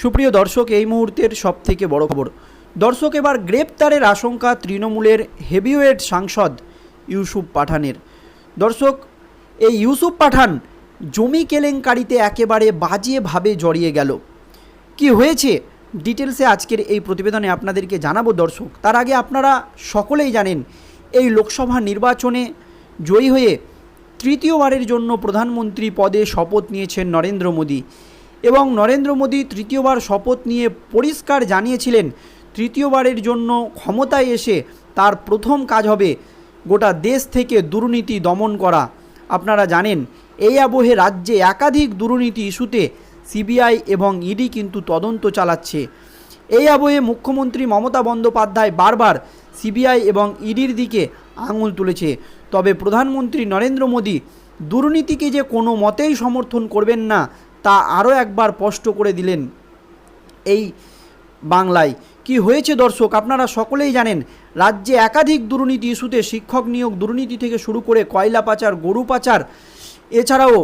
সুপ্রিয় দর্শক, এই মুহূর্তের সব থেকে বড় খবর। দর্শক, এবার গ্রেপ্তারের আশঙ্কা তৃণমূলের হেভিওয়েট সাংসদ ইউসুফ পাঠানের। দর্শক, এই ইউসুফ পাঠান জমি কেলেঙ্কারিতে একেবারে বাজেভাবে জড়িয়ে গেল। কি হয়েছে? ডিটেলসে আজকের এই প্রতিবেদনে আপনাদেরকে জানাব দর্শক। তার আগে আপনারা সকলেই জানেন, এই লোকসভা নির্বাচনে জয়ী হয়ে তৃতীয়বারের জন্য প্রধানমন্ত্রী পদে শপথ নিয়েছেন নরেন্দ্র মোদী। এবং নরেন্দ্র মোদী তৃতীয়বার শপথ নিয়ে পরিষ্কার জানিয়েছিলেন, তৃতীয়বারের জন্য ক্ষমতায় এসে তার প্রথম কাজ হবে গোটা দেশ থেকে দুর্নীতি দমন করা। আপনারা জানেন, এই আবহে রাজ্যে একাধিক দুর্নীতি ইস্যুতে সিবিআই এবং ইডি কিন্তু তদন্ত চালাচ্ছে। এই আবহে মুখ্যমন্ত্রী মমতা বন্দ্যোপাধ্যায় বারবার সিবিআই এবং ইডির দিকে আঙুল তুলেছে। তবে প্রধানমন্ত্রী নরেন্দ্র মোদী দুর্নীতিকে যে কোনো মতেই সমর্থন করবেন না তা আরও একবার স্পষ্ট করে দিলেন এই বাংলায়। কি হয়েছে দর্শক? আপনারা সকলেই জানেন, রাজ্যে একাধিক দুর্নীতি ইস্যুতে শিক্ষক নিয়োগ দুর্নীতি থেকে শুরু করে কয়লা পাচার, গরু পাচার, এছাড়াও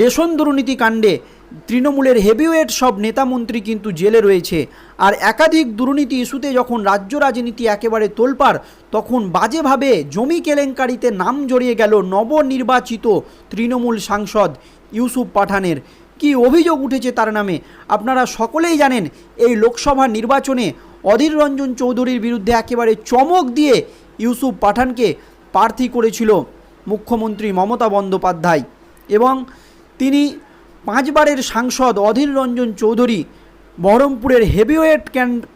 রেশন দুর্নীতি কাণ্ডে তৃণমূলের হেভিওয়েট সব নেতামন্ত্রী কিন্তু জেলে রয়েছে। আর একাধিক দুর্নীতি ইস্যুতে যখন রাজ্য রাজনীতি একেবারে তোলপাড়, তখন বাজেভাবে জমি কেলেঙ্কারিতে নাম জড়িয়ে গেল নবনির্বাচিত তৃণমূল সাংসদ ইউসুফ পাঠানের। কি অভিযোগ উঠেছে তার নামে? আপনারা সকলেই জানেন, এই লোকসভা নির্বাচনে অধীর রঞ্জন চৌধুরীর বিরুদ্ধে একেবারে চমক দিয়ে ইউসুফ পাঠানকে প্রার্থী করেছিল মুখ্যমন্ত্রী মমতা বন্দ্যোপাধ্যায়। এবং তিনি পাঁচবারের সাংসদ অধীর রঞ্জন চৌধুরী বহরমপুরের হেভিওয়েট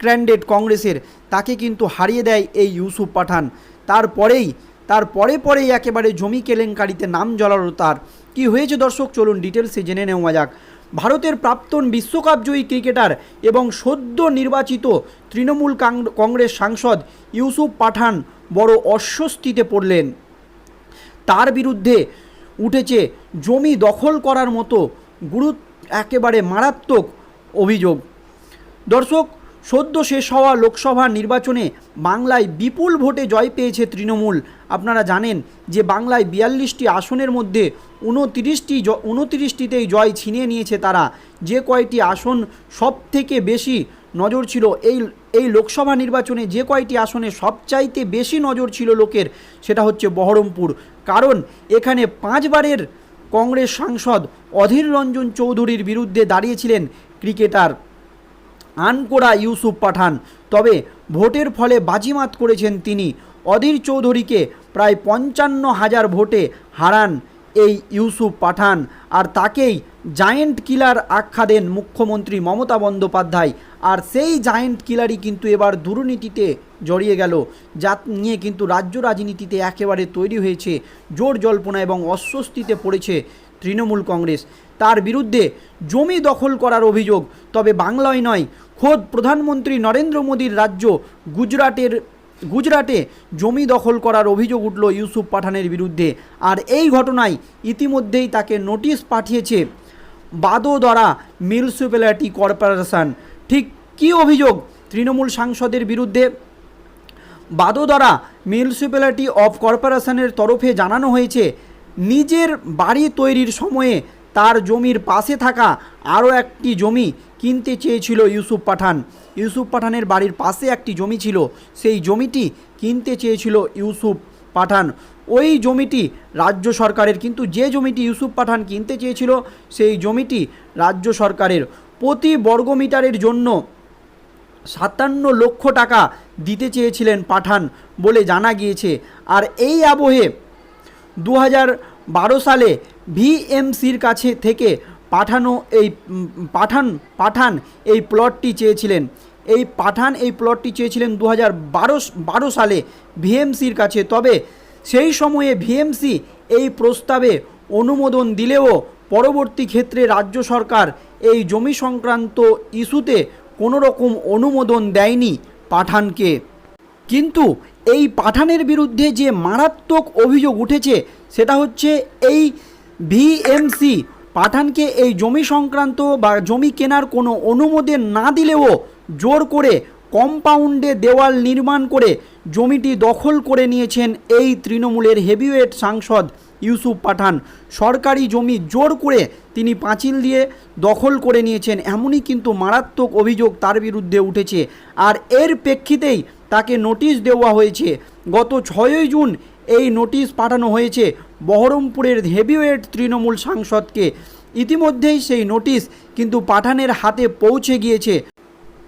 ক্যান্ডিডেট কংগ্রেসের, তাকে কিন্তু হারিয়ে দেয় এই ইউসুফ পাঠান। তারপরেই তার পরে পরেই একেবারে জমি কেলেঙ্কারিতে নাম জ্বলালো তার। কি হয়েছে দর্শক? চলুন ডিটেলসে জেনে নেওয়া যাক। ভারতের প্রাক্তন বিশ্বকাপ জয়ী ক্রিকেটার এবং সদ্য নির্বাচিত তৃণমূল কংগ্রেস সাংসদ ইউসুফ পাঠান বড় অস্বস্তিতে পড়লেন। তার বিরুদ্ধে উঠেছে জমি দখল করার মতো গুরু একেবারে মারাত্মক অভিযোগ। দর্শক, সদ্য শেষ হওয়া লোকসভা নির্বাচনে বাংলায় বিপুল ভোটে জয় পেয়েছে তৃণমূল। আপনারা জানেন যে বাংলায় বিয়াল্লিশটি আসনের মধ্যে উনতিরিশটি উনতিরিশটিতেই জয় ছিনিয়ে নিয়েছে তারা। যে কয়টি আসন সব থেকে বেশি নজর ছিল এই এই লোকসভা নির্বাচনে যে কয়টি আসনে সবচাইতে বেশি নজর ছিল লোকের সেটা হচ্ছে বহরমপুর। কারণ এখানে পাঁচবারের কংগ্রেস সাংসদ অধীর রঞ্জন চৌধুরীর বিরুদ্ধে দাঁড়িয়েছিলেন ক্রিকেটার আনকোড়া ইউসুফ পাঠান। তবে ভোটের ফলে বাজিমাত করেছেন তিনি। অধীর চৌধুরীকে প্রায় পঞ্চান্ন হাজার ভোটে হারান এই ইউসুফ পাঠান আর তাকেই জায়েন্ট কিলার আখ্যা দেন মুখ্যমন্ত্রী মমতা বন্দ্যোপাধ্যায়। আর সেই জায়েন্ট কিলারই কিন্তু এবার দুর্নীতিতে জড়িয়ে গেল। যা নিয়ে কিন্তু রাজ্য রাজনীতিতে একেবারে তৈরি হয়েছে, জোর জল্পনা এবং অস্বস্তিতে পড়েছে তৃণমূল কংগ্রেস। তার বিরুদ্ধে জমি দখল করার অভিযোগ, তবে বাংলায় নয়, খোদ প্রধানমন্ত্রী নরেন্দ্র মোদীর রাজ্য গুজরাটের গুজরাটে জমি দখল করার অভিযোগ উঠল ইউসুফ পাঠানের বিরুদ্ধে। আর এই ঘটনায় ইতিমধ্যেই তাকে নোটিশ পাঠিয়েছে বাদোদরা মিউনিসিপ্যালিটি কর্পোরেশন। ঠিক কী অভিযোগ তৃণমূল সাংসদের বিরুদ্ধে? বাদোদরা মিউনিসিপ্যালিটি অফ কর্পোরেশনের তরফে জানানো হয়েছে, নিজের বাড়ি তৈরির সময়ে তার জমির পাশে থাকা আরও একটি জমি কিনতে চেয়েছিল ইউসুফ পাঠান। ইউসুফ পাঠানের বাড়ির পাশে একটি জমি ছিল, সেই জমিটি কিনতে চেয়েছিল ইউসুফ পাঠান। ওই জমিটি রাজ্য সরকারের, কিন্তু যে জমিটি ইউসুফ পাঠান কিনতে চেয়েছিল, সেই জমিটি রাজ্য সরকারের। প্রতি বর্গমিটারের জন্য সাতান্ন লক্ষ টাকা দিতে চেয়েছিলেন পাঠান বলে জানা গিয়েছে। আর এই আবহে দু হাজার বারো সালে ভিএমসির কাছে থেকে পাঠানো এই পাঠান পাঠান এই প্লটটি চেয়েছিলেন। এই পাঠান এই প্লটটি চেয়েছিলেন দু হাজার বারো সালে ভিএমসির কাছে। তবে সেই সময়ে ভিএমসি এই প্রস্তাবে অনুমোদন দিলেও পরবর্তী ক্ষেত্রে রাজ্য সরকার এই জমি সংক্রান্ত ইস্যুতে কোনো রকম অনুমোদন দেয়নি পাঠানকে। কিন্তু এই পাঠানের বিরুদ্ধে যে মারাত্মক অভিযোগ উঠেছে, সেটা হচ্ছে এই ভিএমসি পাঠানকে এই জমি সংক্রান্ত বা জমি কেনার কোনো অনুমোদন না দিলেও জোর করে কম্পাউন্ডে দেওয়াল নির্মাণ করে জমিটি দখল করে নিয়েছেন এই তৃণমূলের হেভিওয়েট সাংসদ ইউসুফ পাঠান। সরকারি জমি জোর করে তিনি পাঁচিল দিয়ে দখল করে নিয়েছেন, এমনই কিন্তু মারাত্মক অভিযোগ তার বিরুদ্ধে উঠেছে। আর এর প্রেক্ষিতেই তাকে নোটিশ দেওয়া হয়েছে। গত ছয়ই জুন এই নোটিশ পাঠানো হয়েছে বহরমপুরের হেভিওয়েট তৃণমূল সাংসদকে। ইতিমধ্যেই সেই নোটিশ কিন্তু পাঠানের হাতে পৌঁছে গিয়েছে।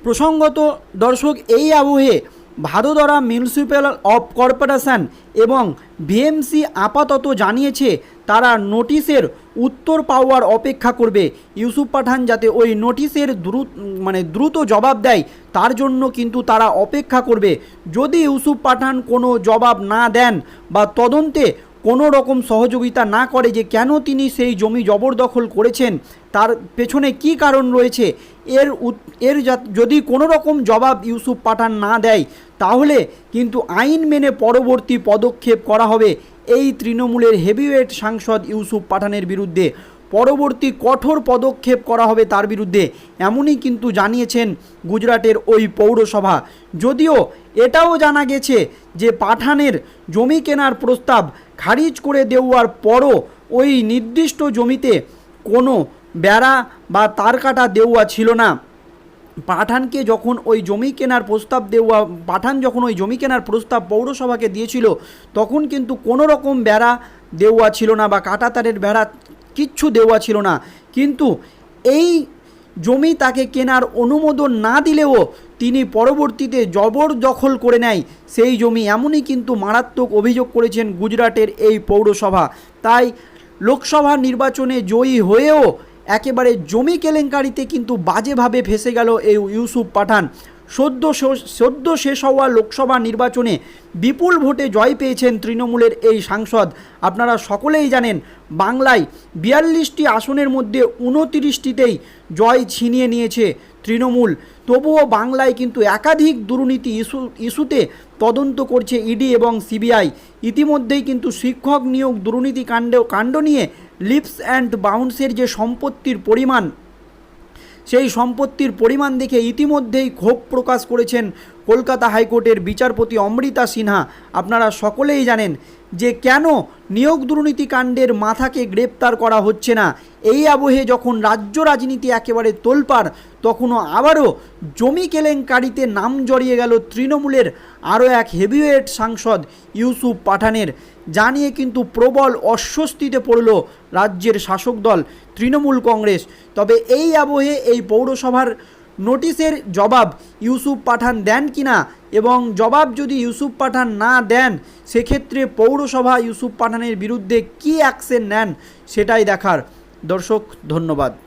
প্রসঙ্গত, দর্শক, এই আবহে ভাদোদরা মিউনিসিপ্যাল অফ কর্পোরেশন এবং বিএমসি আপাতত জানিয়েছে তারা নোটিশের উত্তর পাওয়ার অপেক্ষা করবে। ইউসুফ পাঠান যাতে ওই নোটিশের দ্রুত মানে দ্রুত জবাব দেয়, তার জন্য কিন্তু তারা অপেক্ষা করবে। যদি ইউসুফ পাঠান কোনো জবাব না দেন বা তদন্তে কোনো রকম সহযোগিতা না করে যে কেন তিনি সেই জমি জবরদখল করেছেন, তার পেছনে কি কারণ রয়েছে এর এর যদি কোনো রকম জবাব ইউসুফ পাঠান না দেয়, তাহলে কিন্তু আইন মেনে পরবর্তী পদক্ষেপ করা হবে এই তৃণমূলের হেভিওয়েট সাংসদ ইউসুফ পাঠানের বিরুদ্ধে। পরবর্তী কঠোর পদক্ষেপ করা হবে তার বিরুদ্ধে, এমনই কিন্তু জানিয়েছেন গুজরাটের ওই পৌরসভা। যদিও এটাও জানা গেছে যে পাঠানের জমি কেনার প্রস্তাব খারিজ করে দেওয়ার পরও ওই নির্দিষ্ট জমিতে কোনো বেড়া বা তার কাটা দেওয়া ছিল না। পাঠানকে যখন ওই জমি কেনার প্রস্তাব দেওয়া পাঠান যখন ওই জমি কেনার প্রস্তাব পৌরসভাকে দিয়েছিল, তখন কিন্তু কোনো রকম বেড়া দেওয়া ছিল না বা কাটা তারের বেড়া কিচ্ছু দেওয়া ছিল না। কিন্তু এই জমি তাকে কেনার অনুমোদন না দিলেও তিনি পরবর্তীতে জবরদখল করে নেয়। সেই জমি এমনই কিন্তু মারাত্মক অভিযোগ করেছেন গুজরাটের এই পৌরসভা। তাই লোকসভা নির্বাচনে জয়ী হয়েও একেবারে জমি কেলেঙ্কারিতে কিন্তু বাজেভাবে ফেসে গেল এই ইউসুফ পাঠান। সদ্য সদ্য শেষ হওয়া লোকসভা নির্বাচনে বিপুল ভোটে জয় পেয়েছেন তৃণমূলের এই সাংসদ। আপনারা সকলেই জানেন, বাংলায় বিয়াল্লিশটি আসনের মধ্যে উনতিরিশটিতেই জয় ছিনিয়ে নিয়েছে তৃণমূল। তবুও বাংলায় কিন্তু একাধিক দুর্নীতি ইস্যু, ইস্যুতে তদন্ত করছে ইডি এবং সিবিআই। ইতিমধ্যেই কিন্তু শিক্ষক নিয়োগ দুর্নীতি কাণ্ড কাণ্ড নিয়ে লিপস অ্যান্ড বাউন্সের যে সম্পত্তির পরিমাণ সেই সম্পত্তির পরিমাণ দেখে ইতিমধ্যেই ক্ষোভ প্রকাশ করেছেন কলকাতা হাইকোর্টের বিচারপতি অমৃতা সিনহা, আপনারা সকলেই জানেন যে কেন নিয়োগ দুর্নীতি কাণ্ডের মাথাকে গ্রেপ্তার করা হচ্ছে না। এই আবহে যখন রাজ্য রাজনীতি একেবারে তোলপাড়, তখনও আবারও জমি কেলেঙ্কারিতে নাম জড়িয়ে গেল তৃণমূলের আরও এক হেভিওয়েট সাংসদ ইউসুফ পাঠানের। যা নিয়ে কিন্তু প্রবল অস্বস্তিতে পড়ল রাজ্যের শাসক দল তৃণমূল কংগ্রেস। তবে এই আবহে এই পৌরসভার নোটিশের জবাব ইউসুফ পাঠান দেন কি না এবং জবাব যদি ইউসুফ পাঠান না দেন, সেক্ষেত্রে পৌরসভা ইউসুফ পাঠানের বিরুদ্ধে কী অ্যাকশন নেন সেটাই দেখার। দর্শক, ধন্যবাদ।